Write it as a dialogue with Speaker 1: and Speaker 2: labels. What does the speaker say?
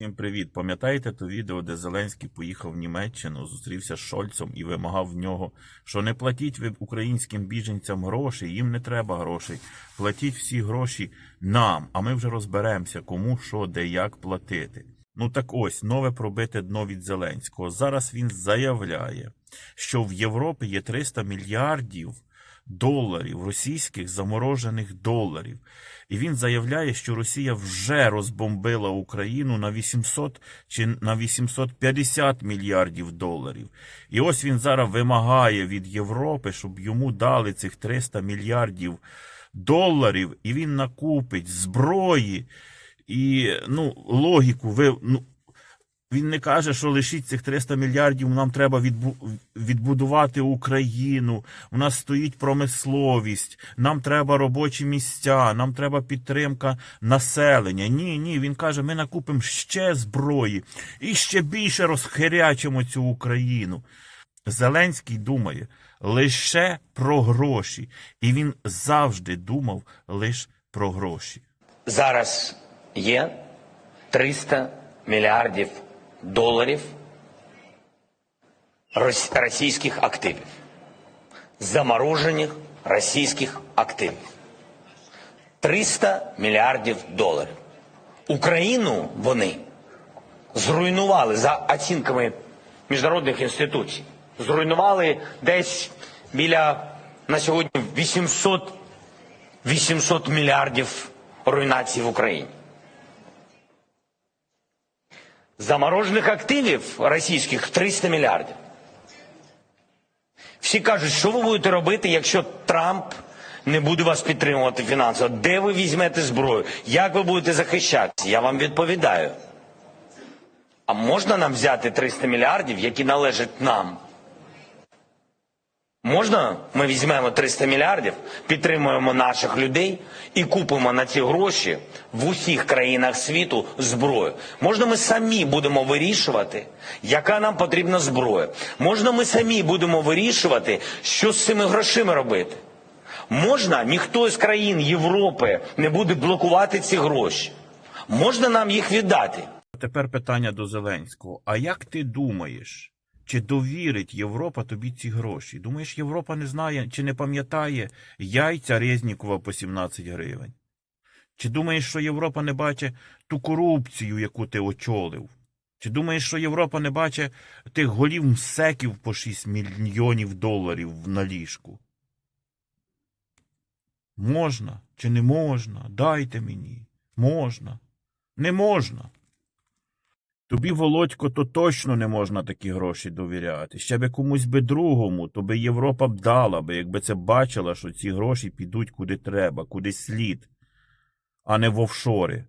Speaker 1: Всім привіт! Пам'ятаєте то відео, де Зеленський поїхав в Німеччину, зустрівся з Шольцом і вимагав в нього, що не платіть ви українським біженцям гроші, їм не треба грошей. Платіть всі гроші нам, а ми вже розберемося, кому що, де, як платити. Ну так ось, нове пробите дно від Зеленського. Зараз він заявляє, що в Європі є 300 мільярдів доларів, російських заморожених доларів. І він заявляє, що Росія вже розбомбила Україну на 800 чи на 850 мільярдів доларів. І ось він зараз вимагає від Європи, щоб йому дали цих 300 мільярдів доларів, і він накупить зброї. І ну, логіку, ви, ну, він не каже, що лишіть цих 300 мільярдів, нам треба відбу... відбудувати Україну. У нас стоїть промисловість, нам треба робочі місця, нам треба підтримка населення. Ні, ні. Він каже, ми накупимо ще зброї і ще більше розхирячимо цю Україну. Зеленський думає лише про гроші, і він завжди думав лише про гроші.
Speaker 2: Зараз є 300 мільярдів доларів російських активів, заморожених російських активів. 300 мільярдів доларів. Україну вони зруйнували за оцінками міжнародних інституцій. Зруйнували десь біля на сьогодні 800 800 мільярдів руйнацій в Україні. Заморожених активів російських 300 мільярдів. Всі кажуть, що ви будете робити, якщо Трамп не буде вас підтримувати фінансово? Де ви візьмете зброю? Як ви будете захищатися? Я вам відповідаю. А можна нам взяти 300 мільярдів, які належать нам? Можна ми візьмемо 300 мільярдів, підтримуємо наших людей і купимо на ці гроші в усіх країнах світу зброю. Можна ми самі будемо вирішувати, яка нам потрібна зброя. Можна ми самі будемо вирішувати, що з цими грошима робити. Можна ніхто з країн Європи не буде блокувати ці гроші. Можна нам їх віддати.
Speaker 1: Тепер питання до Зеленського. А як ти думаєш, чи довірить Європа тобі ці гроші? Думаєш, Європа не знає чи не пам'ятає яйця Резнікова по 17 гривень? Чи думаєш, що Європа не бачить ту корупцію, яку ти очолив? Чи думаєш, що Європа не бачить тих голів мсеків по 6 мільйонів доларів на ліжку? Можна чи не можна? Дайте мені. Можна. Не можна. Тобі, Володько, то точно не можна такі гроші довіряти. Ще би комусь би другому, то би Європа б дала би, якби це бачила, що ці гроші підуть куди треба, куди слід, а не в офшори.